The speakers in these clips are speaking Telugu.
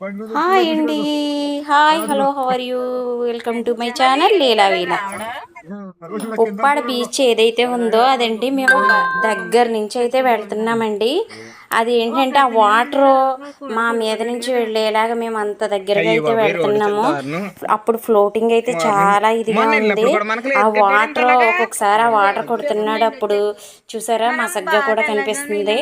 హాయ్ అండి. Hi hello how are you welcome to my channel లీలావీల Uppada beach ఏదైతే ఉందో అదేంటి మేము దగ్గర నుంచి అయితే వెళ్తున్నామండి. అది ఏంటంటే ఆ వాటర్ మా మీద నుంచి వెళ్ళేలాగా మేము అంత దగ్గరగా అయితే వెళ్తున్నాము. అప్పుడు ఫ్లోటింగ్ అయితే చాలా ఇదిగా ఉంది. ఆ వాటర్ ఒక్కొక్కసారి ఆ వాటర్ కొడుతున్నాడు అప్పుడు. చూసారా? మసగ్గా కూడా కనిపిస్తుంది.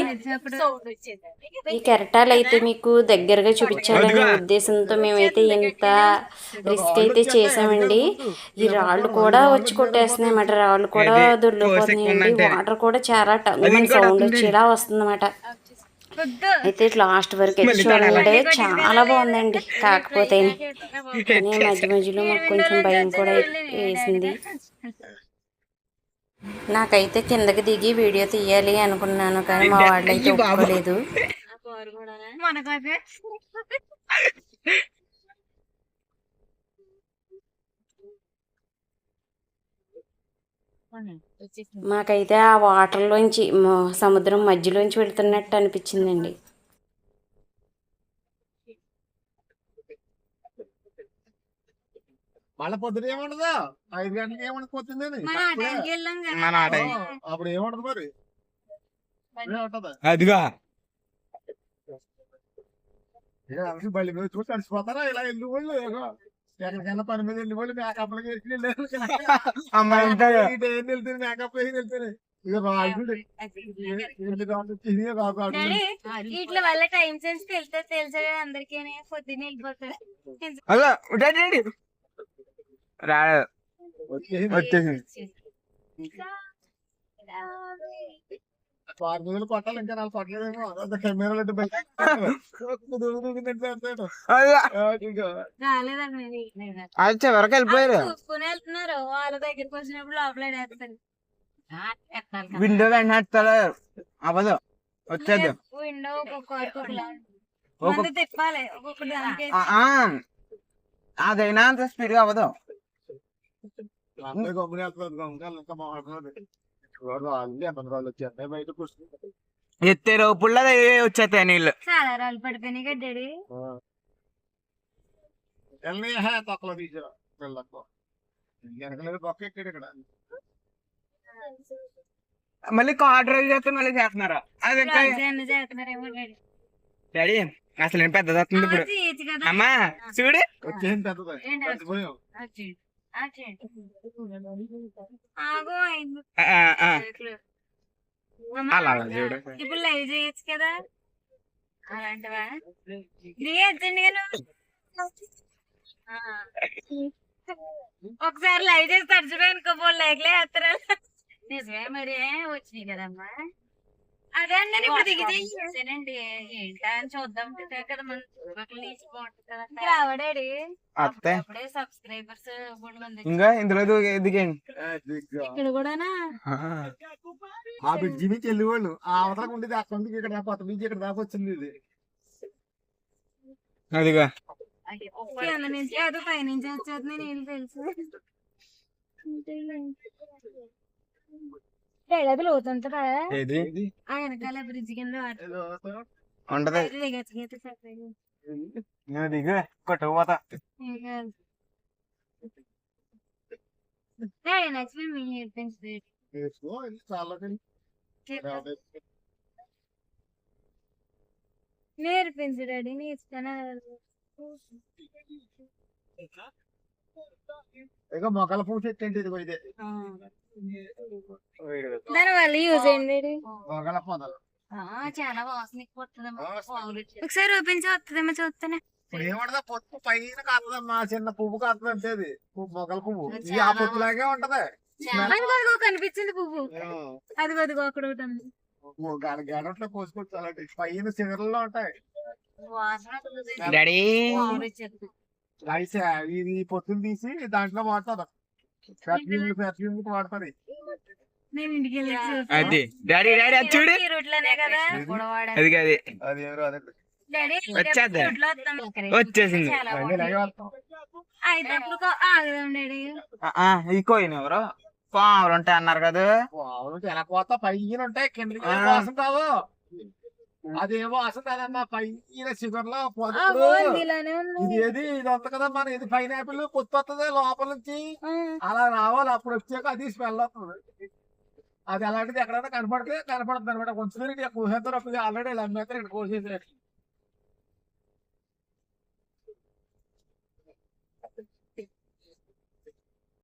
ఈ కెరటాలు అయితే మీకు దగ్గరగా చూపించాలనే ఉద్దేశంతో మేమైతే ఇంత రిస్క్ అయితే చేసామండి. ఈ రాళ్ళు కూడా వచ్చి కొట్టేస్తున్నాయి అన్నమాట. రాళ్ళు కూడా దొరికిపోతున్నాయండి వాటర్ కూడా చాలా టంగ్ సౌండ్ వచ్చేలా వస్తుంది అయితే లాస్ట్ వరకు చూడండి చాలా బాగుందండి. కాకపోతే కానీ మధ్య మధ్యలో మాకు కొంచెం భయం కూడా వేసింది. నాకైతే కిందకి దిగి వీడియో తీయాలి అనుకున్నాను కానీ మా వాళ్ళు అయితే ఒప్పుకోలేదు. మాకైతే ఆ వాటర్లోంచి సముద్రం మధ్యలోంచి వెళ్తున్నట్టు అనిపించిందండి. మళ్ళీ పొద్దున ఏముండదు? ఐదు గంటలకు ఆట అప్పుడు ఏముండదు మరి? అదిగా. చూసి తడిసిపోతారా ఇలా ఏదో ఎక్కడికైనా పని మీద వెళ్ళి వాళ్ళు మేకప్ వేసి వెళ్ళారు. అమ్మాయి వెళ్తుంది మేకప్ వేసి వెళ్తారు వల్ల టైం సెన్స్ తెలితే తెలుసా కదా అందరికీ? పొద్దున్న వెళ్ళిపోతారు రాడు. వచ్చేసి వచ్చేసింది. రోజులు కొట్టాలి ఇంకా నాలుగు కొట్టలేదేమో కెమెరాలు అది చివరికి వెళ్ళిపోయారు. చూసుకుని వెళ్తున్నారు. వాళ్ళ దగ్గరికి వచ్చినప్పుడు లోపల వేస్తారు విండో వెంటాడు అవ్వదు. వచ్చేది విండో ఒక్కొక్క ఒక మంది తిప్పాలి. ఒక్కొక్క దానికి ఆ, ఆ. అదైనా అంత స్పీడ్గా అవ్వదు ఎత్తే లోపుల్లో వచ్చేస్తాయి నీళ్ళు? చాలా రాళ్ళు పడిపోయినాయి కదా డాడీ. వెళ్ళి తొక్కలో తీసారు పిల్లలకు. వెనకలేదు బొక్క ఎక్కాడు ఇక్కడ. మళ్ళీ కార్ డ్రైవ్ చేస్తే మళ్ళీ చేస్తున్నారు? అది డాడీ. అసలు ఏం పెద్దది వస్తుంది ఇప్పుడు. అమ్మా చూడు. పెద్దది? అలా చూడు. ఇప్పుడు లైవ్ చేయొచ్చు కదా? అలాంటివా. ఒకసారి లైవ్ చేసి తడిచిపోయి ఇంకో లైక్లే వేస్తారా నిజమే మరి వచ్చినాయి కదమ్మా. అదే అండి ఇప్పుడు చూద్దాం. కదా మన అత్తే. అప్పుడే సబ్స్క్రైబర్స్ ఉంది ఇంకా ఇందులో దూకి దిగండి ఇక్కడ కూడానా? ఆ. బ్రిడ్జి నుంచి వెళ్ళేవాళ్ళు ఆ అవతలకు ఉండేది అక్కడ నుంచి ఇక్కడ దాకా కొత్త బ్రిడ్జి ఇక్కడ దాకా వచ్చింది ఇది. అదిగా. కింద నుంచి అది పైనుంచి వచ్చేది నేను తెలుసు. అది లోతుంటదా ఆ వెనకాల బ్రిడ్జ్ కింద వాటర్ ఏదో ఉంటది అయితే దిగచ్చు అయితే సరిపోయింది. నువ్వు దిగు కొట్టుకుపోతా ఏం కాదు. డాడీ, నచ్చిన మీ హెయిర్ పెన్స్ వేసుకో, ఇది చాలా కానీ నేర్పించు డాడీ నేర్చుకున్నా ఇక మొక్కల పూట ఎట్టండి ఇది. ఇదే దాని వల్ల యూజ్ డాడీ మొక్కల పొదలు ఆ, చాలా వాసన ఎక్కువ. ఒకసారి చూస్తానే ఇప్పుడు ఏమంటదా? పొత్తు పైన కాస్తుందమ్మా చిన్న పువ్వు కాస్తుంది అంటే అది. పువ్వు మొగల పువ్వు. అది ఇది ఆ చాలా- పొత్తులాగే ఉంటది. అదిగో కనిపించింది పువ్వు. అదిగో అదిగో అక్కడ ఒకటి ఉంది. గడట్లో అలాంటి పైన చివరిలో ఉంటాయి. డాడీ ఇది పొత్తులు తీసి దాంట్లో వాడతారు. పెర్ఫ్యూమ్ పెర్ఫ్యూమ్ వాడతారు. నేను ఇంటికి వెళ్ళి చూస్తా. అది. డాడీ డాడీ అది చూడు. కదా. అది అది ఎవరు. వచ్చేసింది. ఈ కోయిన ఎవరు? పావులు ఉంటాయి అన్నారు కదా. అవును ఎలా కోత పైన ఉంటాయి. కిందకి ఆ. అదేమో అసలు పైన షుగర్లో ఉంది. ఇది ఏది? ఇది వస్తుంది కదా మన ఇది పైనాపిల్ పొత్తు వస్తుంది లోపల నుంచి. అలా రావాలి అప్పుడు వచ్చాక అది స్మెల్ వస్తుంది. అది అలాంటిది ఎక్కడైనా కనపడితే కనపడుతుంది అనమాట. కొంచెం ఊహేద్దరు ఆల్రెడీ ఇలా అమ్మేస్తారు ఇక్కడ కోసేసి